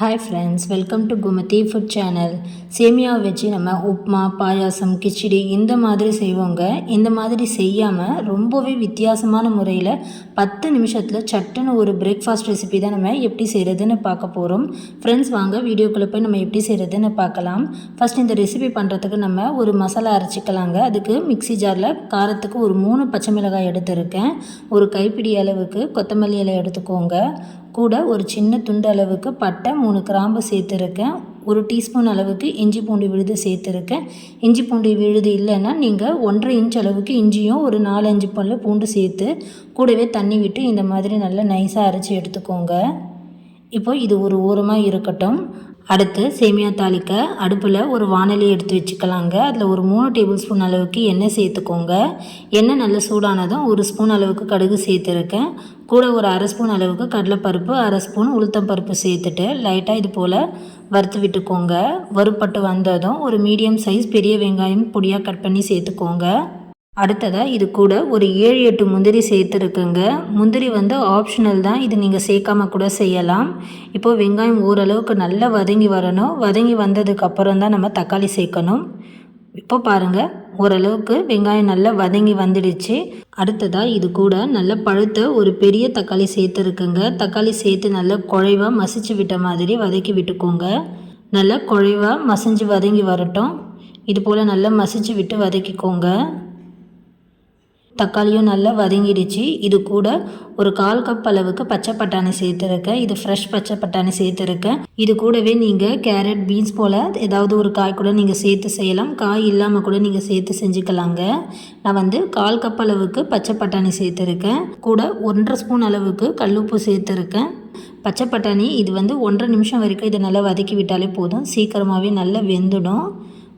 Hi friends welcome to Kumathi food channel சேமியா வச்சு நம்ம உப்மா பாயாசம் கிச்சடி இந்த மாதிரி செய்வோங்க. இந்த மாதிரி செய்யாமல் ரொம்பவே வித்தியாசமான முறையில் பத்து நிமிஷத்தில் சட்டுன்னு ஒரு பிரேக்ஃபாஸ்ட் ரெசிபி தான் நம்ம எப்படி செய்கிறதுன்னு பார்க்க போகிறோம் ஃப்ரெண்ட்ஸ் வாங்க வீடியோக்குள்ளே போய் நம்ம எப்படி செய்கிறதுன்னு பார்க்கலாம். ஃபஸ்ட் இந்த ரெசிபி பண்ணுறதுக்கு நம்ம ஒரு மசாலா அரைச்சிக்கலாங்க. அதுக்கு மிக்ஸி ஜாரில் காரத்துக்கு ஒரு மூணு பச்சை மிளகாய் எடுத்திருக்கேன். ஒரு கைப்பிடி அளவுக்கு கொத்தமல்லி இலை எடுத்துக்கோங்க. கூட ஒரு சின்ன துண்டு அளவுக்கு பட்டை மூணு கிராம்பு சேர்த்துருக்கேன். ஒரு டீஸ்பூன் அளவுக்கு இஞ்சி பூண்டு விழுது சேர்த்துருக்கேன். இஞ்சி பூண்டு விழுது இல்லைன்னா நீங்கள் ஒன்றரை இன்ச் அளவுக்கு இஞ்சியும் ஒரு நாலஞ்சு பல்லு பூண்டு சேர்த்து கூடவே தண்ணி விட்டு இந்த மாதிரி நல்லா நைஸாக அரைச்சி எடுத்துக்கோங்க. இப்போ இது ஒரு ஓரமாக இருக்கட்டும். அடுத்து சேமியா தாளிக்க அடுப்பில் ஒரு வானலி எடுத்து வச்சுக்கலாங்க. அதில் ஒரு மூணு டேபிள் ஸ்பூன் அளவுக்கு எண்ணெய் சேர்த்துக்கோங்க. எண்ணெய் நல்ல சூடானதும் ஒரு ஸ்பூன் அளவுக்கு கடுகு சேர்த்துருக்கேன். கூட ஒரு அரை ஸ்பூன் அளவுக்கு கடலைப்பருப்பு அரை ஸ்பூன் உளுத்தம் பருப்பு சேர்த்துட்டு லைட்டாக இது போல் வறுத்து விட்டுக்கோங்க. வறுப்பட்டு வந்ததும் ஒரு மீடியம் சைஸ் பெரிய வெங்காயம் பொடியாக கட் பண்ணி சேர்த்துக்கோங்க. அடுத்ததாக இது கூட ஒரு ஏழு எட்டு முந்திரி சேர்த்துருக்குங்க. முந்திரி வந்து ஆப்ஷனல் தான். இது நீங்கள் சேர்க்காம கூட செய்யலாம். இப்போது வெங்காயம் ஓரளவுக்கு நல்லா வதங்கி வரணும். வதங்கி வந்ததுக்கப்புறம் தான் நம்ம தக்காளி சேர்க்கணும். இப்போ பாருங்கள் ஓரளவுக்கு வெங்காயம் நல்லா வதங்கி வந்துடுச்சு. அடுத்ததாக இது கூட நல்ல பழுத்த ஒரு பெரிய தக்காளி சேர்த்துருக்குங்க. தக்காளி சேர்த்து நல்லா குழைவாக மசிச்சு விட்ட மாதிரி வதக்கி விட்டுக்கோங்க. நல்லா குழைவாக மசிஞ்சு வதங்கி வரட்டும். இது போல் நல்லா மசிச்சு விட்டு வதக்கிக்கோங்க. தக்காளியும் நல்லா வதங்கிடுச்சு. இது கூட ஒரு கால் கப் அளவுக்கு பச்சை பட்டாணி சேர்த்துருக்கேன். இது ஃப்ரெஷ் பச்சை பட்டாணி சேர்த்துருக்கேன். இது கூடவே நீங்கள் கேரட் பீன்ஸ் போல் ஏதாவது ஒரு காய் கூட நீங்கள் சேர்த்து செய்யலாம். காய் இல்லாமல் கூட நீங்கள் சேர்த்து செஞ்சுக்கலாங்க. நான் வந்து கால் கப் அளவுக்கு பச்சை பட்டாணி சேர்த்துருக்கேன். கூட ஒன்றரை ஸ்பூன் அளவுக்கு கல்லுப்பு சேர்த்துருக்கேன். பச்சை பட்டாணி இது வந்து ஒன்றரை நிமிஷம் வரைக்கும் இதை நல்லா வதக்கி விட்டாலே போதும். சீக்கிரமாகவே நல்லா வெந்துடும்.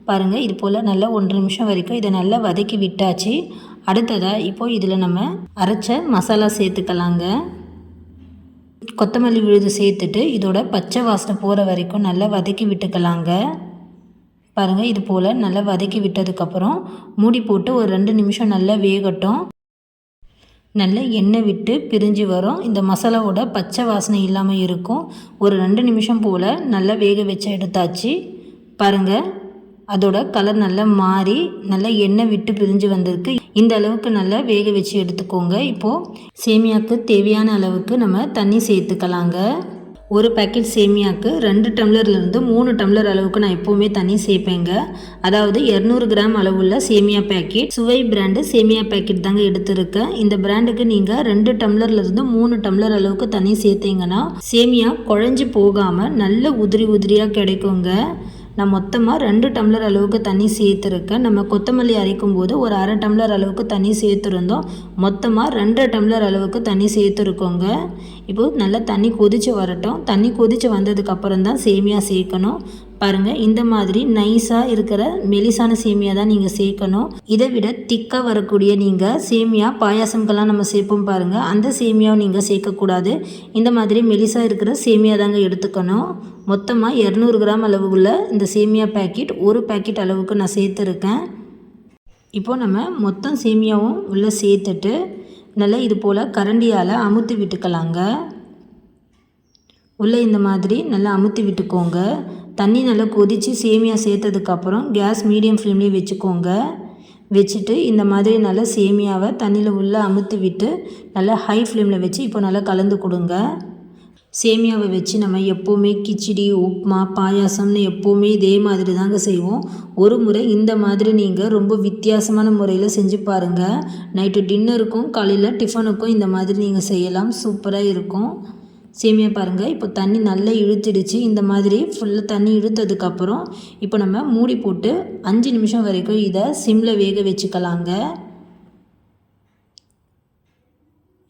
பாருங்கள் இது போல் நல்லா ஒன்றரை நிமிஷம் வரைக்கும் இதை நல்லா வதக்கி விட்டாச்சு. அடுத்ததாக இப்போது இதில் நம்ம அரைச்ச மசாலா சேர்த்துக்கலாங்க. கொத்தமல்லி விழுது சேர்த்துட்டு இதோட பச்சை வாசனை போகிற வரைக்கும் நல்லா வதக்கி விட்டுக்கலாங்க. பாருங்கள் இது போல் நல்லா வதக்கி விட்டதுக்கப்புறம் மூடி போட்டு ஒரு ரெண்டு நிமிஷம் நல்லா வேகட்டும். நல்லா எண்ணெய் விட்டு பிரிஞ்சு வரும். இந்த மசாலாவோட பச்சை வாசனை இல்லாமல் இருக்கும். ஒரு ரெண்டு நிமிஷம் போல் நல்லா வேக வச்சு எடுத்தாச்சு. பாருங்கள் அதோட கலர் நல்லா மாறி நல்லா எண்ணெய் விட்டு பிரிஞ்சு வந்திருக்கு. இந்த அளவுக்கு நல்லா வேக வச்சு எடுத்துக்கோங்க. இப்போது சேமியாவுக்கு தேவையான அளவுக்கு நம்ம தண்ணி சேர்த்துக்கலாங்க. ஒரு பேக்கெட் சேமியாவுக்கு ரெண்டு டம்ளர்லேருந்து மூணு டம்ளர் அளவுக்கு நான் எப்போவுமே தண்ணி சேர்ப்பேங்க. அதாவது இரநூறு கிராம் அளவுள்ள சேமியா பேக்கெட் சுவை பிராண்டு சேமியா பேக்கெட் தாங்க எடுத்திருக்கேன். இந்த பிராண்டுக்கு நீங்கள் ரெண்டு டம்ளர்லேருந்து மூணு டம்ளர் அளவுக்கு தண்ணி சேர்த்தீங்கன்னா சேமியா குழஞ்சி போகாமல் நல்ல உதிரி உதிரியாக கிடைக்குங்க. நான் மொத்தமாக ரெண்டு டம்ளர் அளவுக்கு தண்ணி சேர்த்துருக்கேன். நம்ம கொத்தமல்லி அரைக்கும் போது ஒரு அரை டம்ளர் அளவுக்கு தண்ணி சேர்த்துருந்தோம். மொத்தமாக ரெண்டு டம்ளர் அளவுக்கு தண்ணி சேர்த்துருக்கோங்க. இப்போது நல்லா தண்ணி கொதித்து வரட்டும். தண்ணி கொதித்து வந்ததுக்கப்புறம் தான் சேமியா சேர்க்கணும். பாருங்கள் இந்த மாதிரி நைஸாக இருக்கிற மெலிசான சேமியா தான் நீங்கள் சேர்க்கணும். இதை விட திக்காக வரக்கூடிய நீங்கள் சேமியா பாயாசம்கெல்லாம் நம்ம சேர்ப்போம் பாருங்கள் அந்த சேமியாவை நீங்கள் சேர்க்கக்கூடாது. இந்த மாதிரி மெலிசாக இருக்கிற சேமியா தாங்க எடுத்துக்கணும். மொத்தமாக இரநூறு கிராம் அளவு உள்ள இந்த சேமியா பேக்கெட் ஒரு பேக்கெட் அளவுக்கு நான் சேர்த்துருக்கேன். இப்போது நம்ம மொத்தம் சேமியாவும் உள்ளே சேர்த்துட்டு நல்லா இது போல் கரண்டியால் அமுத்து விட்டுக்கலாங்க. உள்ளே இந்த மாதிரி நல்லா அமுத்தி விட்டுக்கோங்க. தண்ணி நல்லா கொதித்து சேமியா சேர்த்ததுக்கப்புறம் கேஸ் மீடியம் ஃப்ளேம்லேயே வச்சுக்கோங்க. வச்சுட்டு இந்த மாதிரி நல்லா சேமியாவை தண்ணியில் உள்ளே அமுத்தி விட்டு நல்லா ஹை ஃப்ளேமில் வச்சு இப்போ நல்லா கலந்து கொடுங்க. சேமியாவை வச்சு நம்ம எப்போவுமே கிச்சடி உப்மா பாயாசம்னு எப்போவுமே இதே மாதிரி தாங்க செய்வோம். ஒரு முறை இந்த மாதிரி நீங்கள் ரொம்ப வித்தியாசமான முறையில் செஞ்சு பாருங்கள் நைட்டு டின்னருக்கும் காலையில் டிஃபனுக்கும் இந்த மாதிரி நீங்கள் செய்யலாம். சூப்பராக இருக்கும். சேமியா பாருங்கள் இப்போ தண்ணி நல்லா இழுத்துடுச்சு. இந்த மாதிரி ஃபுல்லாக தண்ணி இழுத்ததுக்கப்புறம் இப்போ நம்ம மூடி போட்டு அஞ்சு நிமிஷம் வரைக்கும் இதை சிம்மில் வேக வச்சுக்கலாங்க.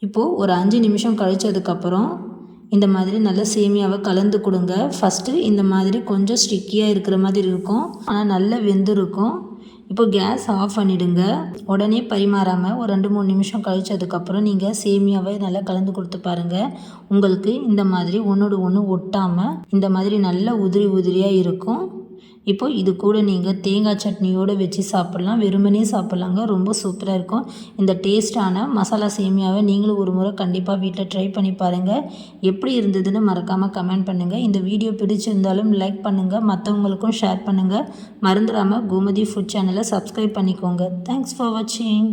இப்போது ஒரு அஞ்சு நிமிஷம் கழிச்சதுக்கப்புறம் இந்த மாதிரி நல்லா சேமியாவை கலந்து கொடுங்க. ஃபஸ்ட்டு இந்த மாதிரி கொஞ்சம் ஸ்டிக்கியாக இருக்கிற மாதிரி இருக்கும். ஆனால் நல்லா வெந்திருக்கும். இப்போ கேஸ் ஆஃப் பண்ணிவிடுங்க உடனே பரிமாறாமல் ஒரு ரெண்டு மூணு நிமிஷம் கழிச்சதுக்கப்புறம் நீங்கள் சேமியாவை நல்லா கலந்து கொடுத்து பாருங்கள் உங்களுக்கு இந்த மாதிரி ஒன்றோடு ஒன்று ஒட்டாமல் இந்த மாதிரி நல்ல உதிரி உதிரியாக இருக்கும். இப்போது இது கூட நீங்கள் தேங்காய் சட்னியோடு வச்சு சாப்பிட்லாம். வெறுமனே சாப்பிட்லாங்க. ரொம்ப சூப்பராக இருக்கும். இந்த டேஸ்ட்டான மசாலா சேமியாவை நீங்களும் ஒரு முறை கண்டிப்பாக வீட்டில் ட்ரை பண்ணி பாருங்கள் எப்படி இருந்ததுன்னு மறக்காமல் கமெண்ட் பண்ணுங்கள் இந்த வீடியோ பிடிச்சிருந்தாலும் லைக் பண்ணுங்கள் மற்றவங்களுக்கும் ஷேர் பண்ணுங்கள் மறந்துடாமல் கோமதி ஃபுட் சேனலை சப்ஸ்கிரைப் பண்ணிக்கோங்க. தேங்க்ஸ் ஃபார் வாட்சிங்